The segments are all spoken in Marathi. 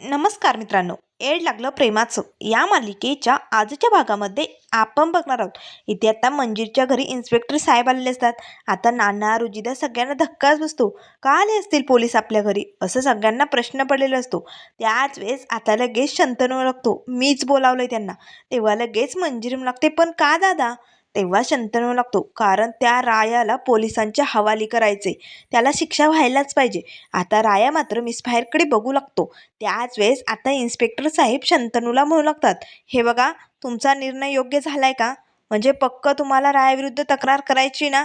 नमस्कार मित्रांनो एड लागलं प्रेमाचं. या मालिकेच्या आजच्या भागामध्ये आपण बघणार आहोत. इथे आता मंजीरच्या घरी इन्स्पेक्टर साहेब आलेले असतात. आता नाना रुजिदा सगळ्यांना धक्काच बसतो. का आले असतील पोलीस आपल्या घरी? असं सगळ्यांना प्रश्न पडलेला असतो. त्याच वेळेस आता लगेच शंतनू लागतो मीच बोलावलंय त्यांना. तेव्हा लगेच मंजिरी लागते पण का दादा? तेव्हा शंतनू लागतो. कारण त्या रायाला पोलिसांच्या हवाली करायचे. त्याला शिक्षा व्हायलाच पाहिजे. आता राया मात्र मिस फायरकडे बघू लागतो. त्याच वेळेस आता इन्स्पेक्टर साहेब शंतनूला म्हणू लागतात हे बघा तुमचा निर्णय योग्य झालाय का? म्हणजे पक्क तुम्हाला रायाविरुद्ध तक्रार करायची ना?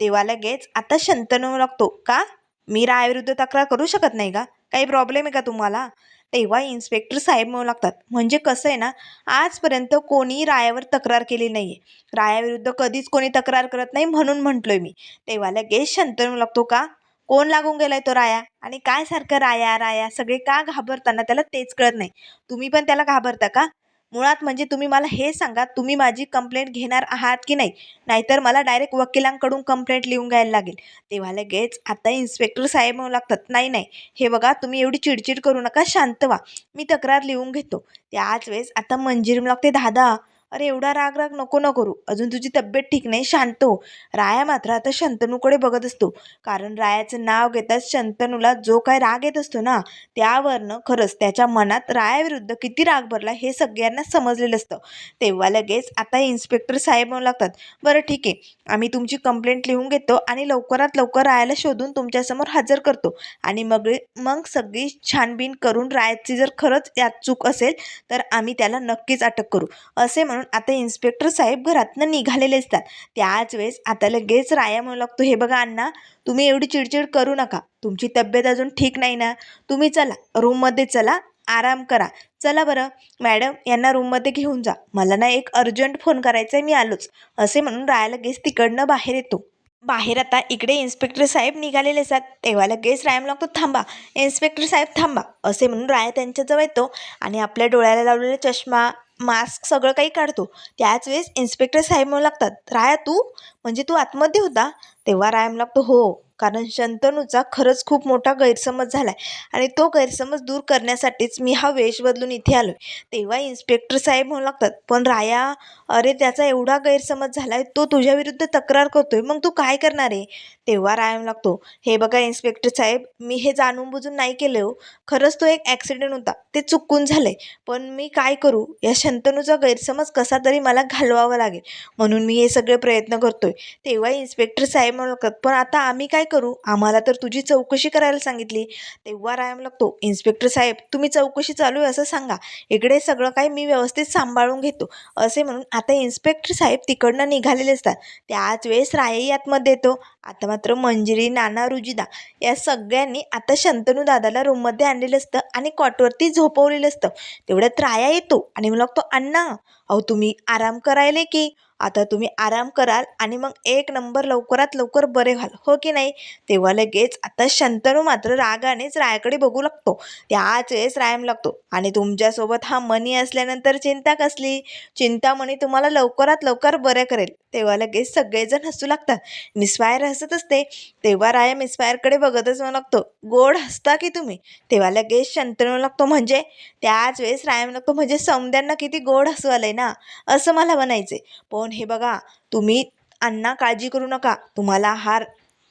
तेव्हा लगेच आता शंतनू लागतो का? मी रायाविरुद्ध तक्रार करू शकत नाही का? काही प्रॉब्लेम आहे का तुम्हाला? तेव्हा इन्स्पेक्टर साहेब म्हणू लागतात म्हणजे कसं आहे ना आजपर्यंत कोणी रायावर तक्रार केली नाही आहे रायाविरुद्ध कधीच कोणी तक्रार करत नाही म्हणून म्हटलोय मी. तेव्हा लगेच शंतनू लागतो का? कोण लागून गेलाय तो राया? आणि काय सारखं राया राया? सगळे का घाबरताना त्याला तेच कळत नाही? तुम्ही पण त्याला घाबरता का? मुळात म्हणजे तुम्ही मला हे सांगा तुम्ही माझी कंप्लेंट घेणार आहात की नाही? नाहीतर मला डायरेक्ट वकिलांकडून कंप्लेंट लिहून घ्यायला लागेल. तेव्हा लगेच आता इन्स्पेक्टर साहेब म्हणू लागतात नाही नाही हे बघा तुम्ही एवढी चिडचिड करू नका शांत व्हा. मी तक्रार लिहून घेतो. त्याच वेळेस आता मंजिरी लागते दादा अरे एवढा राग राग नको न करू. अजून तुझी तब्येत ठीक नाही शांत हो. राया मात्र आता शंतनूकडे बघत असतो. कारण रायाचं नाव घेताच शंतनूला जो काय राग येत असतो ना त्यावरनं खरंच त्याच्या मनात रायाविरुद्ध किती राग भरला हे सगळ्यांना समजलेलं असतं. तेव्हा लगेच आता इन्स्पेक्टर साहेब म्हणू लागतात बरं ठीक आहे आम्ही तुमची कंप्लेंट लिहून घेतो आणि लवकरात लवकर रायाला शोधून तुमच्यासमोर हजर करतो. आणि मग मग सगळी छानबीन करून रायाची जर खरंच यात चूक असेल तर आम्ही त्याला नक्कीच अटक करू. असे म्हणून आता इन्स्पेक्टर साहेब घरातनं निघालेले असतात. त्याच वेळेस आता लगेच राया म्हणू लागतो. हे बघा अण्णा तुम्ही एवढी चिडचिड करू नका. तुमची तब्येत अजून ठीक नाही ना? तुम्ही चला रूममध्ये चला आराम करा. चला बरं. मॅडम यांना रूममध्ये घेऊन जा. मला ना एक अर्जंट फोन करायचा आहे मी आलोच. असे म्हणून राया लगेच तिकडनं बाहेर येतो. बाहेर आता इकडे इन्स्पेक्टर साहेब निघालेले असतात. तेव्हा लगेच राया लागतो थांबा इन्स्पेक्टर साहेब थांबा. असे म्हणून राया त्यांच्याजवळ येतो आणि आपल्या डोळ्याला लावलेला चष्मा मास्क सगळं काही काढतो. त्याच वेळेस इन्स्पेक्टर साहेब म्हणू लागतात राया तू म्हणजे तू आतमध्ये होता? तेव्हा रायम लागतो हो कारण शंतनूचा खरंच खूप मोठा गैरसमज झाला आहे आणि तो गैरसमज दूर करण्यासाठीच मी हा वेश बदलून इथे आलो आहे तेव्हा इन्स्पेक्टर साहेब म्हणू लागतात पण राया अरे त्याचा एवढा गैरसमज झाला आहे तो तुझ्याविरुद्ध तक्रार करतोय मग तू काय करणार आहे? तेव्हा रायम लागतो. हे बघा इन्स्पेक्टर साहेब मी हे जाणून बुजून नाही केलं हो. खरंच तो एक ॲक्सिडेंट होता. ते चुकून झालं आहे पण मी काय करू? या शंतनूचा गैरसमज कसा तरी मला घालवावा लागेल. म्हणून मी हे सगळे प्रयत्न करतोय. तेव्हा इन्स्पेक्टर साहेब म्हणतात पण आता आम्ही काय करू? आम्हाला तर तुझी चौकशी करायला सांगितली. तेव्हा रायम लागतो. इन्स्पेक्टर साहेब तुम्ही चौकशी चालू आहे असं सांगा. इकडे सगळं काही मी व्यवस्थित सांभाळून घेतो. असे म्हणून आता इन्स्पेक्टर साहेब तिकडनं निघालेले असतात. त्याच वेळेस रायही आतमध्ये येतो. आता मात्र मंजिरी नाना रुजिदा या सगळ्यांनी आता शंतनू दादाला रूममध्ये आणलेलं असतं आणि कॉटवरती झोपवलेलं असतं. तेवढ्यात राया येतो आणि मला लागतो अण्णा अहो तुम्ही आराम करायले की? आता तुम्ही आराम कराल आणि मग एक नंबर लवकरात लवकर बरे व्हाल हो की नाही? तेव्हा लगेच आता शंतनू मात्र रागानेच रायाकडे बघू लागतो. त्याच वेळेस रायम लागतो. आणि तुमच्यासोबत हा मनी असल्यानंतर चिंता कसली? चिंतामणी तुम्हाला लवकरात लवकर बरे करेल. तेव्हा लगेच सगळेजण हसू लागतात. मिसफायर हसत असते. तेव्हा राया मिसफायरकडे बघतच म्हणू लागतो. गोड हसता की तुम्ही? तेव्हा लगेच शंतनू लागतो. म्हणजे? त्याच वेळेस रायम लागतो. म्हणजे समद्यांना किती गोड हसू आलंय ना? असं मला म्हणायचे पण हे बघा तुम्ही अण्णा काळजी करू नका. तुम्हाला हार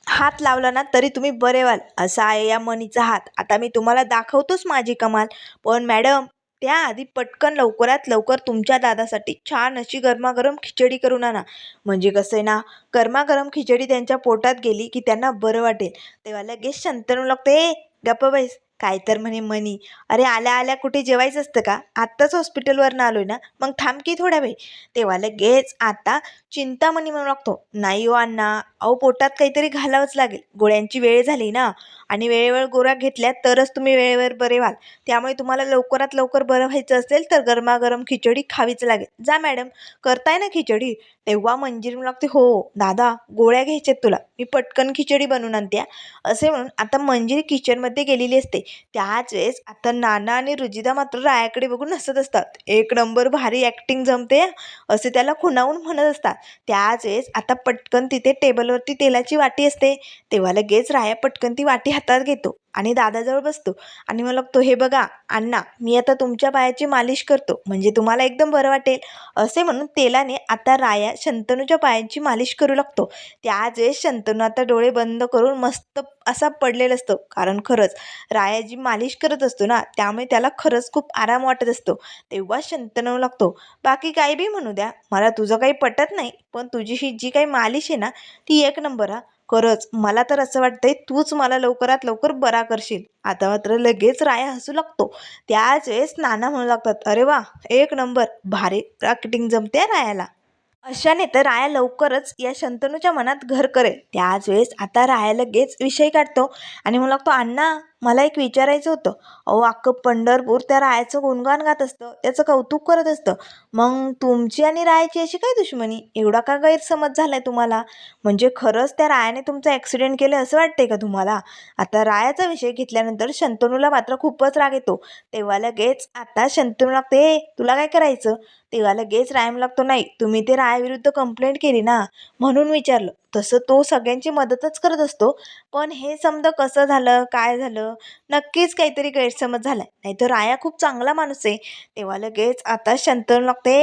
हात लावला ना तरी तुम्ही बरे व्हाल. असा आहे या मनीचा हात. आता मी तुम्हाला दाखवतोच माझी कमाल. पण मॅडम त्याआधी पटकन लवकरात लवकर तुमच्या दादासाठी छान अशी गरमागरम खिचडी करून आणा म्हणजे कसं आहे ना गरमागरम खिचडी त्यांच्या पोटात गेली की त्यांना बरं वाटेल. तेव्हा लगेच शंतनू लागते ए गप्प बैस. काय तर म्हणे मनी. अरे आल्या आल्या कुठे जेवायचं असतं का? आत्ताच हॉस्पिटलवरनं आलो आहे ना. मग थांब की थोड्या वेळ. तेव्हा लगेच आता चिंतामणी म्हणू लागतो. नाही हो अण्णा अहो पोटात काहीतरी घालावंच लागेल. गोळ्यांची वेळ झाली ना. आणि वेळेवर गोळ्या घेतल्या तरच तुम्ही वेळेवर बरे व्हाल. त्यामुळे तुम्हाला लवकरात लवकर बरं व्हायचं असेल तर गरमागरम खिचडी खावीच लागेल. जा मॅडम करताय ना खिचडी? तेव्हा मंजिरी लागते हो दादा गोळ्या घ्यायच्यात तुला. मी पटकन खिचडी बनवून आणते असे म्हणून आता मंजिरी किचनमध्ये गेलेली असते. त्याच वेळेस आता नाना आणि रुजिदा मात्र रायाकडे बघून हसत असतात. एक नंबर भारी ॲक्टिंग जमते असे त्याला खुणावून म्हणत असतात. त्याच वेळेस आता पटकन तिथे टेबलवरती तेलाची वाटी असते. तेव्हा लगेच राया पटकन ती वाटी हातात घेतो आणि दादाजवळ बसतो. आणि मला तो हे बघा अण्णा मी आता तुमच्या पायाची मालिश करतो. म्हणजे तुम्हाला एकदम बरं वाटेल. असे म्हणून तेलाने आता राया शंतनूच्या पायांची मालिश करू लागतो. त्याच वेळेस शंतनू आता डोळे बंद करून मस्त असा पडलेला असतो. कारण खरंच राया जी मालिश करत असतो ना त्यामुळे त्याला खरंच खूप आराम वाटत असतो. तेव्हा शंतनू लागतो बाकी काही बी म्हणू द्या. मला तुझं काही पटत नाही पण तुझी ही जी काही मालिश आहे ना ती एक नंबर हा. खरंच मला तर असं वाटतंय तूच मला लवकरात लवकर बरा करशील. आता मात्र लगेच राया हसू लागतो. त्याच वेळेस नाना म्हणू लागतात अरे वा एक नंबर भारी राकेटिंग जमते रायाला. अशाने तर राया लवकरच या शंतनूच्या मनात घर करेल. त्याच वेळेस आता राया लगेच विषय काढतो आणि म्हणू लागतो अण्णा मला एक विचारायचं होतं. अहो अख्खं पंढरपूर त्या रायाचं गुणगान गात असतं त्याचं कौतुक करत असतं. मग तुमची आणि रायाची अशी काय दुश्मनी? एवढा का गैरसमज झाला आहे तुम्हाला? म्हणजे खरंच त्या रायाने तुमचं ॲक्सिडेंट केलं असं वाटतंय का तुम्हाला? आता रायाचा विषय घेतल्यानंतर शंतनूला मात्र खूपच राग येतो. तेव्हा लगेच आता शंतनू लागते तुला काय करायचं? तेव्हा लगेच रायम लागतो नाही तुम्ही ते रायाविरुद्ध कंप्लेंट केली ना? म्हणून विचारलं. तसं तो सगळ्यांची मदतच करत असतो. पण हे समजा कसं झालं? काय झालं? नक्कीच काहीतरी गैरसमज झालाय. नाहीतर राया खूप चांगला माणूस आहे. तेव्हा लगेच आता शंतनू लागते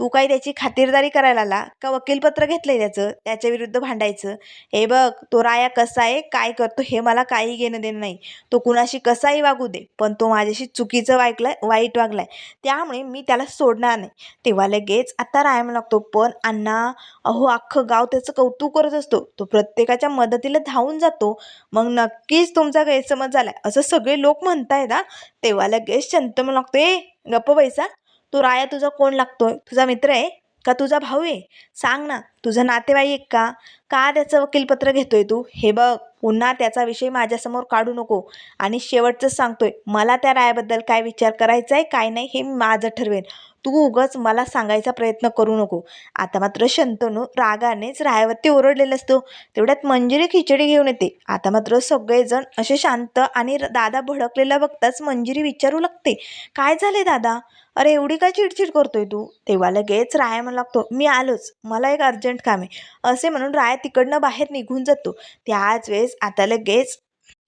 तू काय त्याची खातिरदारी करायला आला? का वकीलपत्र घेतलंय त्याचं? त्याच्या विरुद्ध भांडायचं? हे बघ तो राया कसा आहे काय करतो हे मला काही घेणं देणं नाही. तो कुणाशी कसाही वागू दे पण तो माझ्याशी चुकीचं वागलाय वाईट वागलाय. त्यामुळे मी त्याला सोडणार नाही. तेव्हा लगेच आता रायाम लागतो पण अण्णा अहो अख्खं गाव त्याचं कौतुक करत असतो. तो प्रत्येकाच्या मदतीला धावून जातो. मग नक्कीच तुमचा गैरसमज झालाय. असं सगळे लोक म्हणतायत ना तेव्हा लगेच शंतनू लागतो ए गप्प पैसा तो राया तुझा कोण लागतोय? तुझा मित्र आहे? का तुझा भाऊ आहे? सांग ना तुझं नातेवाईक का? का त्याचं वकीलपत्र घेतोय तू? हे बघ पुन्हा त्याचा विषय माझ्यासमोर काढू नको. आणि शेवटचंच सांगतोय मला त्या रायाबद्दल काय विचार करायचा आहे काय नाही हे मी माझं ठरवेन. तू उगाच मला सांगायचा प्रयत्न करू नको. आता मात्र शंतनू रागानेच रायावरती ओरडलेला असतो. तेवढ्यात मंजिरी खिचडी घेऊन येते. आता मात्र सगळेजण असे शांत आणि दादा भडकलेला बघताच मंजिरी विचारू लागते. काय झाले दादा? अरे एवढी काय चिडचिड करतोय तू? तेव्हा लगेच राया म्हणू लागतो मी आलोच. मला एक अर्जंट काम आहे. असे म्हणून राया तिकडनं बाहेर निघून जातो. त्याच वेळेस आता लगेच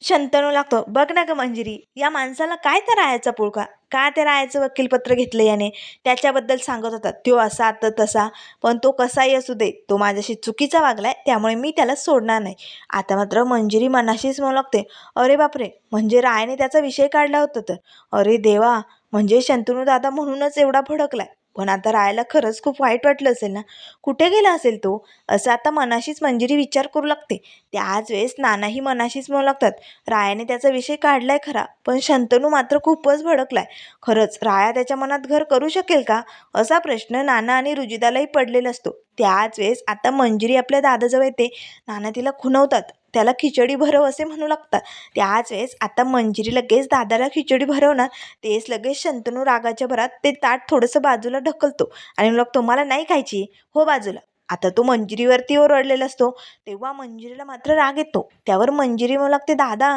शंतनू लागतो बघ ना ग मंजिरी या माणसाला काय त्या रायाचा पुळका का त्या रायाचं वकीलपत्र घेतलं याने त्याच्याबद्दल सांगत होता तो असा तर तसा पण तो कसाही असू दे तो माझ्याशी चुकीचा वागलाय त्यामुळे मी त्याला सोडणार नाही. आता मात्र मंजिरी मनाशीच म्हणू लागते अरे बापरे म्हणजे रायाने त्याचा विषय काढला होता तर? अरे देवा म्हणजे शंतनू दादा म्हणूनच एवढा भडकलाय. पण आता रायाला खरंच खूप वाईट वाटलं असेल ना? कुठे गेला असेल तो? असं आता मनाशीच मंजिरी विचार करू लागते. त्याच वेळेस नानाही मनाशीच म्हणू लागतात रायाने त्याचा विषय काढलाय खरा पण शंतनू मात्र खूपच भडकलाय. खरंच राया त्याच्या मनात घर करू शकेल का? असा प्रश्न नाना आणि रुजिदालाही पडलेला असतो. त्याच वेळेस आता मंजिरी आपल्या दादाजवळ येते. नाना तिला खुणवतात. त्याला खिचडी भरव असे म्हणू लागतात. त्याच वेळेस आता मंजिरी लगेच दादाला खिचडी भरवणार तेच लगेच शंतनू रागाच्या भरात ते ताट थोडंसं बाजूला ढकलतो. आणि मग तुम्हाला नाही खायची. हो बाजूला. आता तो मंजिरीवरती ओरडलेला असतो तेव्हा मंजिरीला मात्र राग येतो. त्यावर मंजिरी म्हणू लागते दादा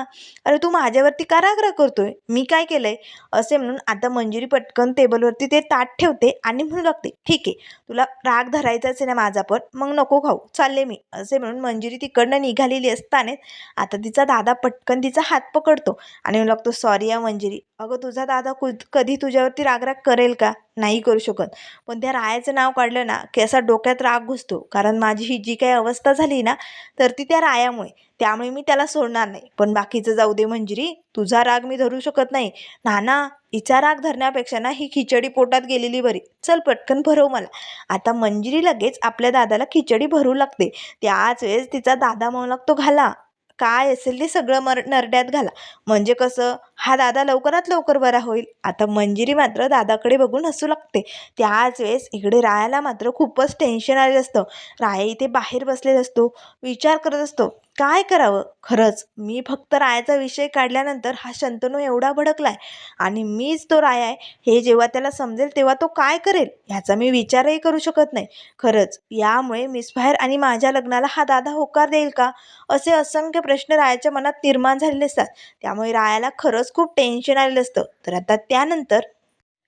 अरे तू माझ्यावरती का राग करतोय? मी काय केलंय? असे म्हणून आता मंजिरी पटकन टेबलवरती ते ताट ठेवते आणि म्हणू लागते ठीक आहे तुला राग धरायचाच आहे ना माझा पण मग नको खाऊ चालले मी. असे म्हणून मंजिरी तिकडनं निघालेली असताना आता तिचा दादा पटकन तिचा हात पकडतो आणि म्हणू लागतो सॉरी या मंजिरी अगं तुझा दादा कुद कधी तुझ्यावरती रागराग करेल का? नाही करू शकत. पण त्या रायाचं नाव काढलं ना की असा डोक्यात राग घुसतो. कारण माझी ही जी काही अवस्था झाली ना तर ती त्या रायामुळे. त्यामुळे मी त्याला सोडणार नाही. पण बाकीचं जाऊ दे मंजिरी तुझा राग मी धरू शकत नाही. नाना हिचा राग धरण्यापेक्षा ना ही खिचडी पोटात गेलेली बरी. चल पटकन भरव मला. आता मंजिरी लगेच आपल्या दादाला खिचडी भरू लागते. त्याच वेळेस तिचा दादा म्हणू लागतो घाला. काय असेल ते सगळं मर नरड्यात घाला. म्हणजे कसं? हा दादा लवकरात लवकर बरा होईल. आता मंजिरी मात्र दादाकडे बघून हसू लागते. त्याच वेळेस इकडे रायाला मात्र खूपच टेन्शन आलेलं असतं. राया इथे बाहेर बसलेला असतो. विचार करत असतो. काय करावं? खरंच मी फक्त रायाचा विषय काढल्यानंतर हा शंतनू एवढा भडकलाय आणि मीच तो राया आहे हे जेव्हा त्याला समजेल तेव्हा तो काय करेल ह्याचा मी विचारही करू शकत नाही. खरंच यामुळे मिसफायर आणि माझ्या लग्नाला हा दादा होकार देईल का? असे असंख्य प्रश्न रायाच्या मनात निर्माण झालेले असतात. त्यामुळे रायाला खरंच खूप टेन्शन आलेलं असतं. तर आता त्यानंतर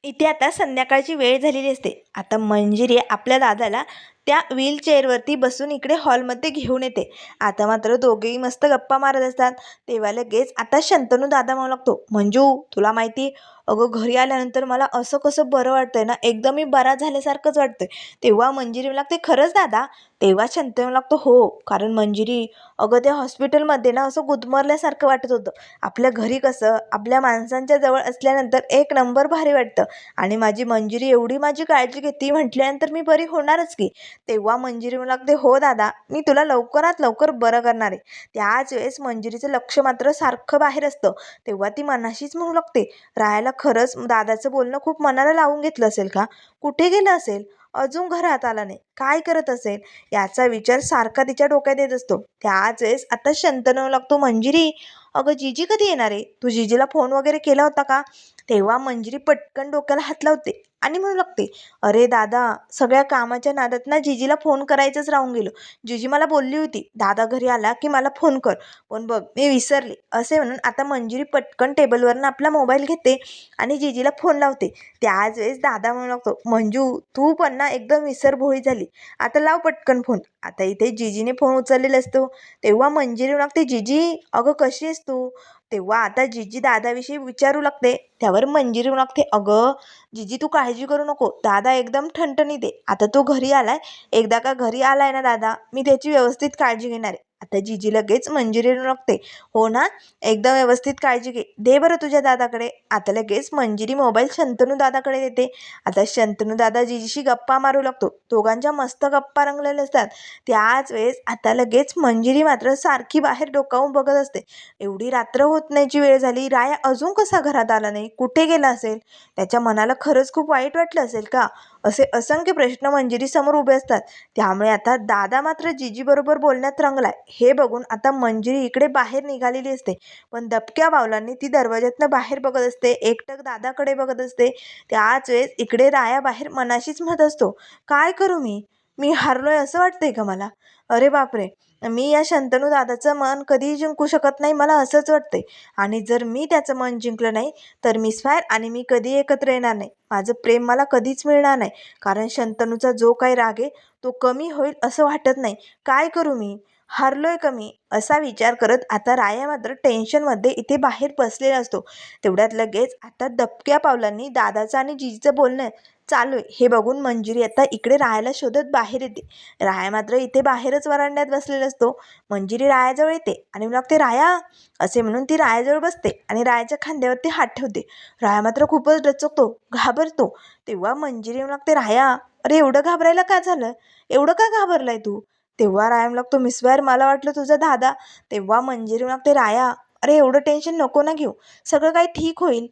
इथे आता संध्याकाळची वेळ झालेली असते. आता मंजिरी आपल्या दादाला त्या व्हीलचेअरवरती बसून इकडे हॉलमध्ये घेऊन येते. आता मात्र दोघेही मस्त गप्पा मारत असतात. तेव्हा लगेच आता शंतनू दादा म्हणू लागतो मंजू तुला माहिती अगं घरी आल्यानंतर मला असं कसं बरं वाटतंय ना एकदम मी बरा झाल्यासारखंच वाटतंय. तेव्हा मंजिरी मला लागते खरंच दादा? तेव्हा शंतनू लागतो हो कारण मंजिरी अगं त्या हॉस्पिटलमध्ये ना असं गुदमरल्यासारखं वाटत होतं. आपल्या घरी कसं आपल्या माणसांच्या जवळ असल्यानंतर एक नंबर भारी वाटतं. आणि माझी मंजिरी एवढी माझी काळजी घेते म्हटल्यानंतर मी बरी होणारच की. तेव्हा मंजिरी म्हणू लागते हो दादा मी तुला लवकरात लवकर बरं करणार आहे. त्याच वेळेस मंजिरीचं लक्ष मात्र सारखं बाहेर असतं. तेव्हा ती मनाशीच म्हणू लागते राहायला खरंच दादाचं बोलणं खूप मनाला लावून घेतलं असेल का? कुठे गेलं असेल? अजून घरात आला नाही. काय करत असेल? याचा विचार सारखा तिच्या डोक्यात येत असतो. त्याच वेळेस आता शंतनू लागतो मंजिरी अगं जीजी कधी येणार आहे? तू जीजीला फोन वगैरे केला होता का? तेव्हा मंजिरी पटकन डोक्याला हात लावते. आणि म्हणू लागते अरे दादा सगळ्या कामाच्या नादात ना जीजीला फोन करायचंच राहून गेलो. जीजी मला बोलली होती दादा घरी आला की मला फोन कर. पण बघ मी विसरले. असे म्हणून आता मंजिरी पटकन टेबलवरनं आपला मोबाईल घेते आणि जीजीला फोन लावते. त्याच वेळेस दादा म्हणू लागतो मंजू तू पण ना एकदम विसरभोळी झाली. आता लाव पटकन फोन. आता इथे जीजीने फोन उचललेला असतो. तेव्हा मंजिरी म्हणू लागते जीजी अगं कशी आहेस तू? तेव्हा आता जीजी दादाविषयी विचारू लागते. त्यावर मंजिरी लागते अगं जिजी तू काळजी करू नको. दादा एकदम ठणठणीत आहे आता तो घरी आलाय. एकदा का घरी आलाय ना दादा मी त्याची व्यवस्थित काळजी घेणार आहे. आता जिजी लगेच मंजिरी नकते. लागते हो ना? एकदम व्यवस्थित काळजी घे. दे बरं तुझ्या दादाकडे. आता लगेच मंजिरी मोबाईल शंतनू दादाकडे देते. आता शंतनू दादा जिजीशी गप्पा मारू लागतो. दोघांच्या मस्त गप्पा रंगलेल्या असतात. त्याच वेळेस आता लगेच मंजिरी मात्र सारखी बाहेर डोकावून बघत असते. एवढी रात्र होत नाहीची वेळ झाली. राया अजून कसा घरात आला नाही? कुठे गेला असेल? त्याच्या मनाला खरंच खूप वाईट वाटलं असेल का? असे असंख्य प्रश्न मंजिरीसमोर उभे असतात. त्यामुळे आता दादा मात्र जीजीबरोबर बोलण्यात रंगलाय. हे बघून आता मंजिरी इकडे बाहेर निघालेली असते. पण दबक्या बावलांनी ती दरवाज्यातनं बाहेर बघत असते. एकटक दादाकडे बघत असते. त्याच वेळेस इकडे राया बाहेर मनाशीच म्हणत असतो. काय करू मी? मी हारलोय असं वाटतंय का मला? अरे बापरे! मी या शंतनू दादाचं मन कधीही जिंकू शकत नाही मला असंच वाटतंय. आणि जर मी त्याचं मन जिंकलं नाही तर मिस फायर आणि मी कधी एकत्र येणार नाही. माझं प्रेम मला कधीच मिळणार नाही. कारण शंतनूचा जो काही राग आहे तो कमी होईल असं वाटत नाही. काय करू मी? हारलोय कमी असा विचार करत आता राया मात्र टेन्शनमध्ये इथे बाहेर बसलेला असतो. तेवढ्यात लगेच आता दबक्या पावलांनी दादाचं आणि जीजीचं बोलणं चालू आहे. हे बघून मंजिरी आता इकडे रायाला शोधत बाहेर येते. राया मात्र इथे बाहेरच वरांड्यात बसलेला असतो. मंजिरी रायाजवळ येते आणि मग लागते राया? असे म्हणून ती रायाजवळ बसते आणि रायाच्या खांद्यावरती हात ठेवते. राया मात्र खूपच डचकतो घाबरतो. तेव्हा मंजिरी म्हणू लागते राया अरे एवढं घाबरायला का झालं? एवढं का घाबरलाय तू? तेव्हा रायम लागतो लागतो मिसवायर मला वाटलं तुझा दादा. तेव्हा मंजिरी लागते राया अरे एवढं टेन्शन नको ना घेऊ सगळं काही ठीक होईल.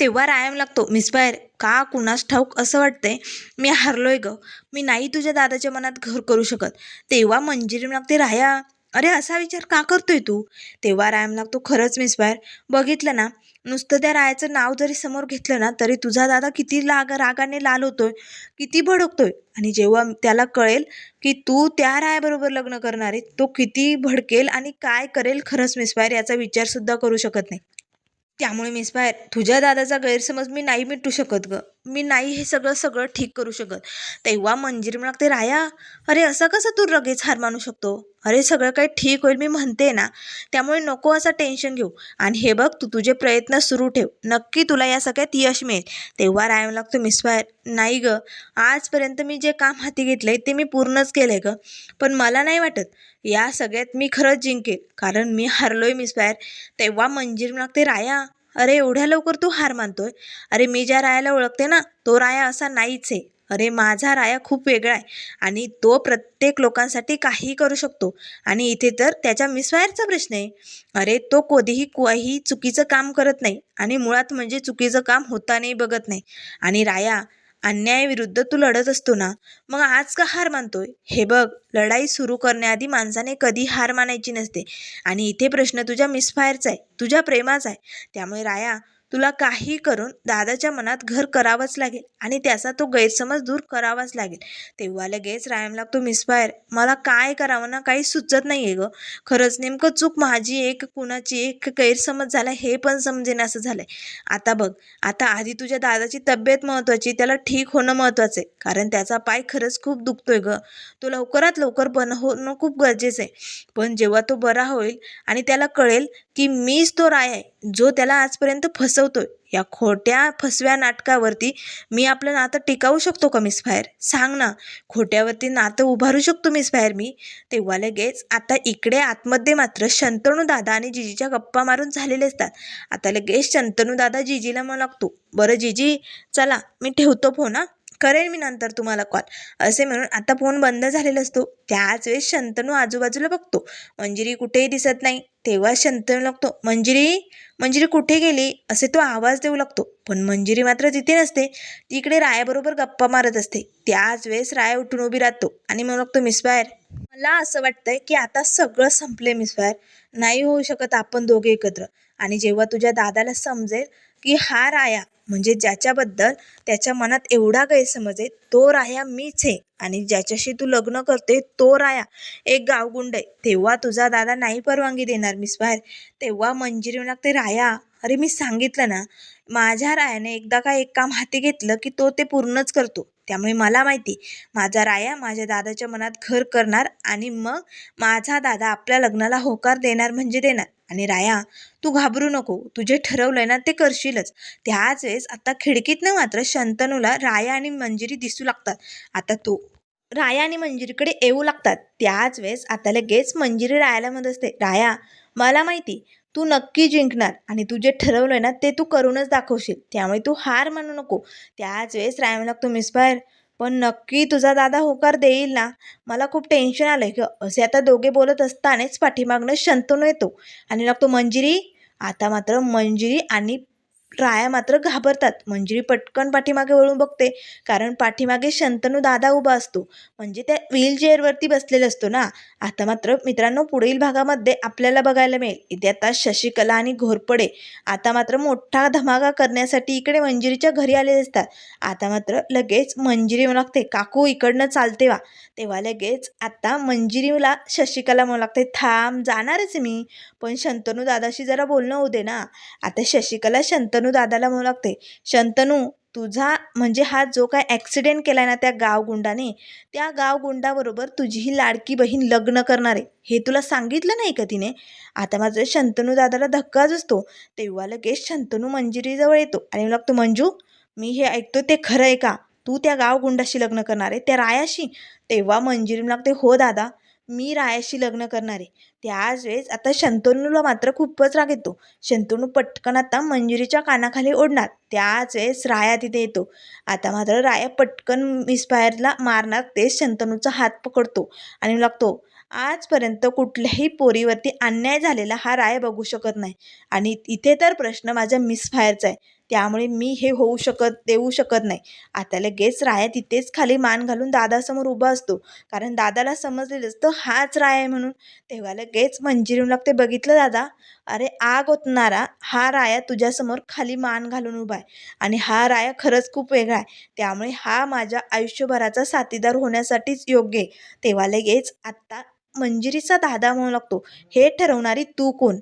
तेव्हा रायाम लागतो मिसफायर का कुणास ठाऊक असं वाटतंय? मी हारलोय ग. मी नाही तुझ्या दादाच्या मनात घर करू शकत. तेव्हा मंजिरी लागते राया अरे असा विचार का करतोय तू? तेव्हा रायम लागतो खरंच मिसफायर बघितलं ना. नुसतं त्या रायाचं नाव जरी समोर घेतलं ना तरी तुझा दादा किती लाग रागाने लाल होतोय किती भडकतोय. आणि जेव्हा त्याला कळेल की तू त्या रायाबरोबर लग्न करणार आहे तो किती भडकेल आणि काय करेल खरंच मिसफायर याचा विचारसुद्धा करू शकत नाही. त्यामुळे मिस बाहेर तुझ्या दादाचा गैरसमज मी नाही मिटू शकत गं. मी नाही हे सगळं सगळं ठीक करू शकत. तेव्हा मंजिरी म्हणते राया अरे असं कसं तू लगेच हार मानू शकतो? अरे सगळं काही ठीक होईल मी म्हणते ना. त्यामुळे नको असं टेन्शन घेऊ. आणि हे बघ तू तुझे प्रयत्न सुरू ठेव. नक्की तुला या सगळ्यात यश मिळेल. तेव्हा राय लागतो मिस बाहेर नाही ग. आजपर्यंत मी जे काम हाती घेतलं आहे ते मी पूर्णच केलं आहे ग. पण मला नाही वाटत या सगळ्यात मी खरंच जिंकेल. कारण मी हरलोय मिस तेव्हा मंजिरी लागते राया अरे एवढ्या लवकर तू हार मानतोय? अरे मी ज्या रायाला ओळखते ना तो राया असा नाहीच आहे. अरे माझा राया खूप वेगळा आहे आणि तो प्रत्येक लोकांसाठी काहीही करू शकतो. आणि इथे तर त्याच्या मिसवायरचा प्रश्न आहे. अरे तो कधीही काही चुकीचं काम करत नाही आणि मुळात म्हणजे चुकीचं काम होतानाही बघत नाही. आणि राया अन्यायाविरुद्ध तू लढत असतो ना मग आज का हार मानतोय? हे बघ लढाई सुरू करण्याआधी माणसाने कधी हार मानायची नसते. आणि इथे प्रश्न तुझ्या मिसफायरचा आहे तुझ्या प्रेमाचा आहे. त्यामुळे राया तुला काही करून दादाच्या मनात घर करावंच लागेल आणि त्याचा तो गैरसमज दूर करावाच लागेल. तेव्हा लगेच रायम लागतो मिसफायर मला काय करावं ना काही सुचत नाही आहे गं. खरंच नेमकं चूक माझी एक कुणाची एक गैरसमज झाला हे पण समजेन असं झालं आहे आता बघ आता आधी तुझ्या दादाची तब्येत महत्त्वाची त्याला ठीक होणं महत्त्वाचं आहे. कारण त्याचा पाय खरंच खूप दुखतोय गं. तो लवकरात लवकर बन होणं खूप गरजेचं आहे. पण जेव्हा तो बरा होईल आणि त्याला कळेल की मीच तो राय आहे जो त्याला आजपर्यंत फसवतोय या खोट्या फसव्या नाटकावरती मी आपलं नातं टिकावू शकतो का मिसफायर सांग ना. खोट्यावरती नातं उभारू शकतो मिसफायर मी. तेव्हा लगेच आता इकडे आतमध्ये मात्र शंतनू दादा आणि जिजीच्या गप्पा मारून झालेले असतात. आता लगेच शंतनू दादा जिजीला मग लागतो. बरं जिजी चला मी ठेवतो फोन हां. करेन मी नंतर तुम्हाला कॉल असे म्हणून आता फोन बंद झालेला असतो. त्याच वेळेस शंतनू आजूबाजूला बघतो. मंजिरी कुठेही दिसत नाही. तेव्हा शंतनू लागतो मंजिरी मंजिरी कुठे गेली? असे तो आवाज देऊ लागतो. पण मंजिरी मात्र तिथे नसते. ती इकडे रायाबरोबर गप्पा मारत असते. त्याच वेळेस राय उठून उभी राहतो आणि मग लागतो मिसफायर मला असं वाटतंय की आता सगळं संपले मिसफायर नाही होऊ शकत आपण दोघे एकत्र. आणि जेव्हा तुझ्या दादाला समजेल की हा राया म्हणजे ज्याच्याबद्दल त्याच्या मनात एवढा गैरसमज आहे तो राया मीच आहे. आणि ज्याच्याशी तू लग्न करते तो राया. एक गावगुंड आहे. तेव्हा तुझा दादा नाही परवानगी देणार मिस बाहेर. तेव्हा मंजिरी लागते राया. अरे मी सांगितलं ना माझ्या रायाने एकदा का एक काम हाती घेतलं की तो ते पूर्णच करतो. त्यामुळे मला माहिती माझा राया माझ्या दादाच्या मनात घर करणार आणि मग माझा दादा आपल्या लग्नाला होकार देणार म्हणजे देणार. आणि राया तू घाबरू नको. तू जे ठरवलंय ना ते करशीलच. त्याच वेळेस आता खिडकीतनं मात्र शंतनूला राया आणि मंजिरी दिसू लागतात. आता तो राया आणि मंजिरीकडे येऊ लागतात. त्याच वेळेस आता लगेच मंजिरी रायाला मदत असते राया मला माहिती तू नक्की जिंकणार आणि तू जे ठरवलंय ना ते तू करूनच दाखवशील. त्यामुळे तू हार म्हणू नको. त्याच वेळेस राया लागतो मिसफायर पण नक्की तुझा दादा होकार देईल ना? मला खूप टेन्शन आलं आहे की असे आता दोघे बोलत असतानाच पाठीमागनं शंतनू येतो आणि लागतो मंजिरी आता मात्र मंजिरी आणि राया मात्र घाबरतात. मंजिरी पटकन पाठीमागे वळून बघते. कारण पाठीमागे शंतनू दादा उभा असतो. म्हणजे त्या व्हील चेअरवरती बसलेला असतो ना? आता मात्र मित्रांनो पुढील भागामध्ये आपल्याला बघायला मिळेल. इथे आता शशिकला आणि घोरपडे. आता मात्र मोठा धमाका करण्यासाठी इकडे मंजिरीच्या घरी आलेले असतात आता मात्र लगेच मंजिरी लागते काकू इकडनं चालते वा. तेव्हा लगेच आता मंजिरीला शशिकला म्हणू लागते थांब जाणारच मी. पण शंतनू दादाशी जरा बोलणं होऊ दे ना. आता शशिकला शंतनू दादाला म्हणू लागते शंतनू तुझा म्हणजे हा जो काय ॲक्सिडेंट केला आहे ना त्या गावगुंडाने त्या गावगुंडाबरोबर तुझी ही लाडकी बहीण लग्न करणार आहे हे तुला सांगितलं नाही का तिने? आता माझं शंतनू दादाला धक्काच असतो तेव्हा लगेच शंतनू मंजिरीजवळ येतो आणि लागतो मंजू मी हे ऐकतो ते खरं आहे का? तू त्या गावगुंडाशी लग्न करणार आहे त्या रायाशी? तेव्हा मंजिरी लागते हो दादा मी रायाशी लग्न करणार आहे. त्याच वेळेस आता शंतनूला मात्र खूपच राग येतो. शंतनू पटकन आता मंजुरीच्या कानाखाली ओढणार. त्याच वेळेस राया तिथे येतो. आता मात्र राया पटकन मिसफायरला मारणार. तेच शंतनूचा हात पकडतो आणि लागतो आजपर्यंत कुठल्याही पोरीवरती अन्याय झालेला हा राय बघू शकत नाही. आणि इथे तर प्रश्न माझ्या मिसफायरचा आहे. त्यामुळे मी हे होऊ शकत देऊ शकत नाही. आता लगेच राया तिथेच खाली मान घालून दादासमोर उभा असतो. कारण दादाला समजलेलं असतं हाच राय आहे म्हणून. तेव्हा लगेच मंजिरी लागते बघितलं दादा? अरे आग ओतणारा हा राया तुझ्यासमोर खाली मान घालून उभा आहे. आणि हा राया खरंच खूप वेगळा आहे. त्यामुळे हा माझ्या आयुष्यभराचा साथीदार होण्यासाठीच योग्य आहे. तेव्हा लगेच आत्ता मंजिरीचा दादा म्हणू लागतो हे ठरवणारी तू कोण?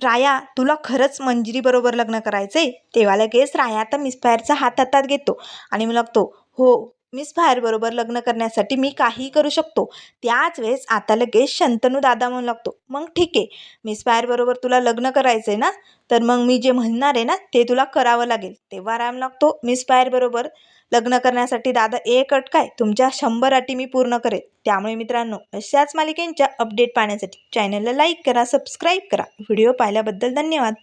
राया तुला खरंच मंजिरीबरोबर लग्न करायचं आहे तेव्हा लगेच राया आता मिसफायरचा हात हातात घेतो. आणि मी लागतो हो मिस बरोबर लग्न करण्यासाठी मी काहीही करू शकतो. त्याच वेळेस आता लगेच शंतनू दादा म्हणू लागतो मग ठीक आहे मिस बरोबर तुला लग्न करायचं आहे ना? तर मग मी जे म्हणणार आहे ना ते तुला करावं लागेल. तेव्हा राम लागतो मिस बरोबर लग्न करण्यासाठी दादा एक अट काय? तुमच्या शंभर अटी मी पूर्ण करेल. त्यामुळे मित्रांनो अशाच मालिकेंच्या अपडेट पाहण्यासाठी चॅनलला लाईक करा सबस्क्राईब करा. व्हिडिओ पाहिल्याबद्दल धन्यवाद.